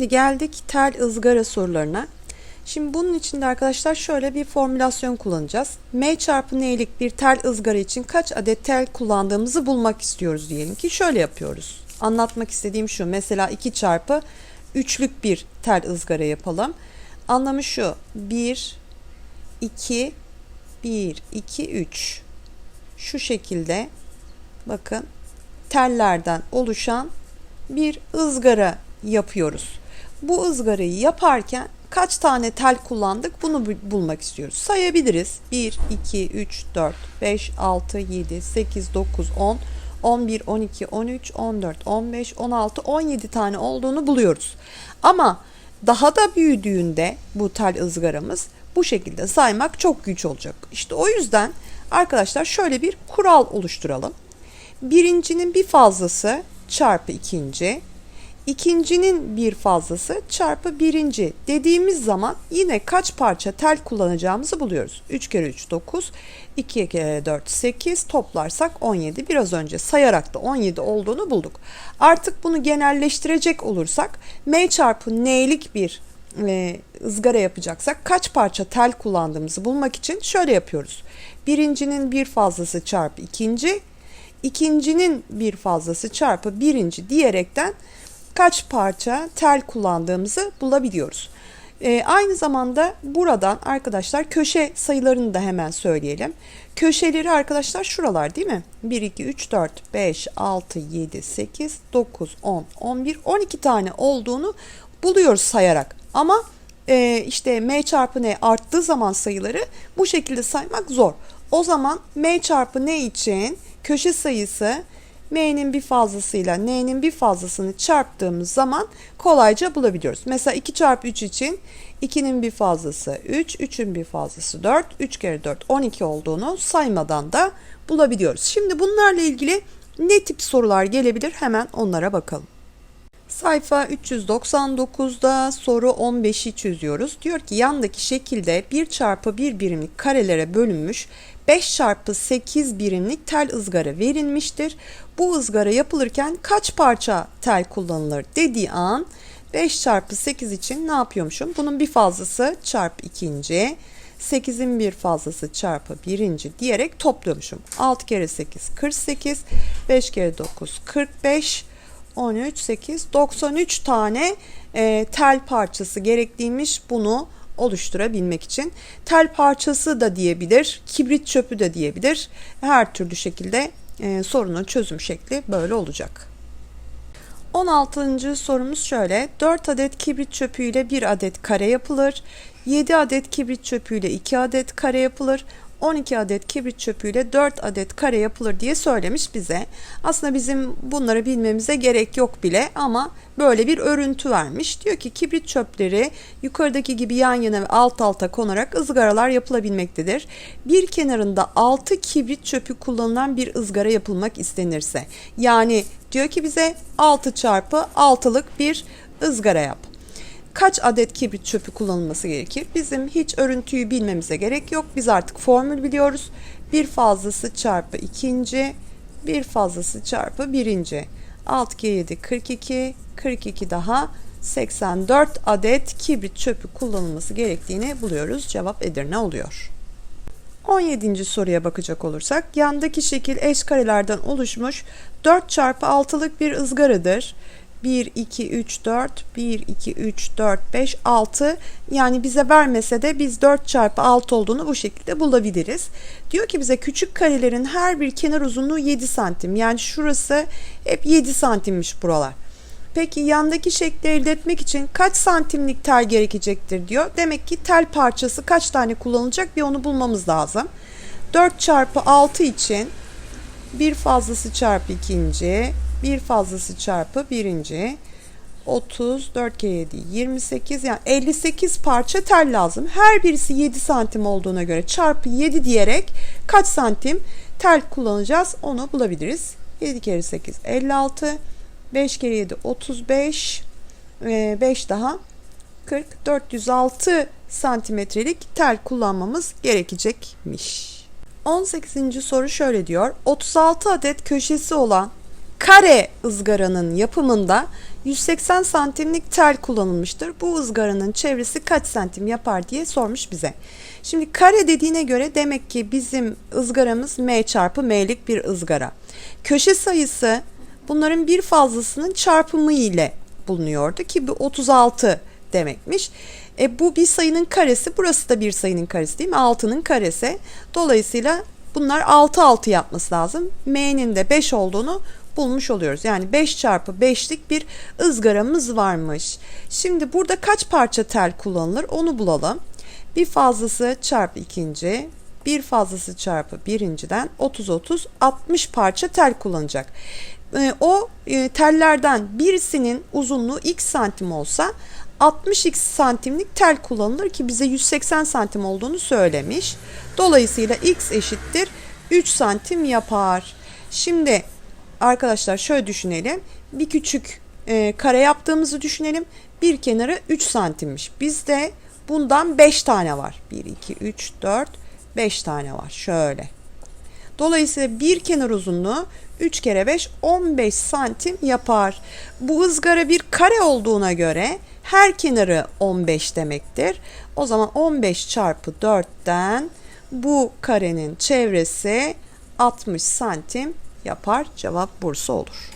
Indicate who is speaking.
Speaker 1: Şimdi geldik tel ızgara sorularına. Şimdi bunun için de arkadaşlar şöyle bir formülasyon kullanacağız. M çarpı N'lik bir tel ızgara için kaç adet tel kullandığımızı bulmak istiyoruz diyelim ki şöyle yapıyoruz. Anlatmak istediğim şu mesela 2 çarpı 3'lük bir tel ızgara yapalım. Anlamı şu 1, 2, 1, 2, 3 şu şekilde bakın tellerden oluşan bir ızgara yapıyoruz. Bu ızgarayı yaparken kaç tane tel kullandık bunu bulmak istiyoruz. Sayabiliriz. 1, 2, 3, 4, 5, 6, 7, 8, 9, 10, 11, 12, 13, 14, 15, 16, 17 tane olduğunu buluyoruz. Ama daha da büyüdüğünde bu tel ızgaramız bu şekilde saymak çok güç olacak. İşte o yüzden arkadaşlar şöyle bir kural oluşturalım. Birincinin bir fazlası çarpı ikinci, ikincinin bir fazlası çarpı birinci dediğimiz zaman yine kaç parça tel kullanacağımızı buluyoruz. 3 kere 3 9, 2 kere 4 8 toplarsak 17. Biraz önce sayarak da 17 olduğunu bulduk. Artık bunu genelleştirecek olursak m çarpı n'lik bir e, ızgara yapacaksak kaç parça tel kullandığımızı bulmak için şöyle yapıyoruz. Birincinin bir fazlası çarpı ikinci, ikincinin bir fazlası çarpı birinci diyerekten kaç parça tel kullandığımızı bulabiliyoruz. E, aynı zamanda buradan arkadaşlar köşe sayılarını da hemen söyleyelim. Köşeleri arkadaşlar şuralar değil mi? 1, 2, 3, 4, 5, 6, 7, 8, 9, 10, 11, 12 tane olduğunu buluyoruz sayarak. Ama e, işte m çarpı n arttığı zaman sayıları bu şekilde saymak zor. O zaman m çarpı n için köşe sayısı m'nin bir fazlasıyla n'nin bir fazlasını çarptığımız zaman kolayca bulabiliyoruz. Mesela 2 çarpı 3 için 2'nin bir fazlası 3, 3'ün bir fazlası 4, 3 kere 4 12 olduğunu saymadan da bulabiliyoruz. Şimdi bunlarla ilgili ne tip sorular gelebilir hemen onlara bakalım. Sayfa 399'da soru 15'i çözüyoruz. Diyor ki yandaki şekilde 1 çarpı 1 birimlik karelere bölünmüş 5 çarpı 8 birimlik tel ızgara verilmiştir. Bu ızgara yapılırken kaç parça tel kullanılır dediği an 5 çarpı 8 için ne yapıyormuşum? Bunun bir fazlası çarpı ikinci, 8'in bir fazlası çarpı birinci diyerek topluyormuşum. 6 kere 8 48, 5 kere 9 45, 13, 8, 93 tane e, tel parçası gerekliymiş bunu oluşturabilmek için. Tel parçası da diyebilir, kibrit çöpü de diyebilir. Her türlü şekilde e, sorunun çözüm şekli böyle olacak. 16. sorumuz şöyle. 4 adet kibrit çöpüyle 1 adet kare yapılır. 7 adet kibrit çöpüyle 2 adet kare yapılır. 12 adet kibrit çöpüyle 4 adet kare yapılır diye söylemiş bize. Aslında bizim bunları bilmemize gerek yok bile ama böyle bir örüntü vermiş. Diyor ki kibrit çöpleri yukarıdaki gibi yan yana ve alt alta konarak ızgaralar yapılabilmektedir. Bir kenarında 6 kibrit çöpü kullanılan bir ızgara yapılmak istenirse yani diyor ki bize 6 çarpı 6'lık bir ızgara yap kaç adet kibrit çöpü kullanılması gerekir? Bizim hiç örüntüyü bilmemize gerek yok. Biz artık formül biliyoruz. Bir fazlası çarpı ikinci, bir fazlası çarpı birinci. 6 kere 7 42, 42 daha 84 adet kibrit çöpü kullanılması gerektiğini buluyoruz. Cevap Edirne oluyor. 17. soruya bakacak olursak yandaki şekil eş karelerden oluşmuş 4 çarpı 6'lık bir ızgaradır. 1, 2, 3, 4, 1, 2, 3, 4, 5, 6 yani bize vermese de biz 4 çarpı 6 olduğunu bu şekilde bulabiliriz. Diyor ki bize küçük karelerin her bir kenar uzunluğu 7 santim yani şurası hep 7 santimmiş buralar. Peki yandaki şekli elde etmek için kaç santimlik tel gerekecektir diyor. Demek ki tel parçası kaç tane kullanılacak bir onu bulmamız lazım. 4 çarpı 6 için bir fazlası çarpı ikinci, bir fazlası çarpı birinci 30 4 kere 7 28 yani 58 parça tel lazım. Her birisi 7 santim olduğuna göre çarpı 7 diyerek kaç santim tel kullanacağız onu bulabiliriz. 7 kere 8 56 5 kere 7 35 5 daha 40 406 santimetrelik tel kullanmamız gerekecekmiş. 18. soru şöyle diyor. 36 adet köşesi olan kare ızgaranın yapımında 180 santimlik tel kullanılmıştır. Bu ızgaranın çevresi kaç santim yapar diye sormuş bize. Şimdi kare dediğine göre demek ki bizim ızgaramız m çarpı m'lik bir ızgara. Köşe sayısı bunların bir fazlasının çarpımı ile bulunuyordu ki bu 36 demekmiş. E, bu bir sayının karesi burası da bir sayının karesi değil mi? 6'nın karesi. Dolayısıyla bunlar 6 6 yapması lazım. M'nin de 5 olduğunu bulmuş oluyoruz. Yani 5 çarpı 5'lik bir ızgaramız varmış. Şimdi burada kaç parça tel kullanılır onu bulalım. Bir fazlası çarpı ikinci, bir fazlası çarpı birinciden 30 30 60 parça tel kullanacak. E, o e, tellerden birisinin uzunluğu x santim olsa 60x santimlik tel kullanılır ki bize 180 santim olduğunu söylemiş. Dolayısıyla x eşittir 3 santim yapar. Şimdi arkadaşlar şöyle düşünelim. Bir küçük e, kare yaptığımızı düşünelim. Bir kenarı 3 santimmiş. Bizde bundan 5 tane var. 1, 2, 3, 4, 5 tane var. Şöyle. Dolayısıyla bir kenar uzunluğu 3 kere 5 15 santim yapar. Bu ızgara bir kare olduğuna göre her kenarı 15 demektir. O zaman 15 çarpı 4'ten bu karenin çevresi 60 santim yapar. Cevap Bursa olur.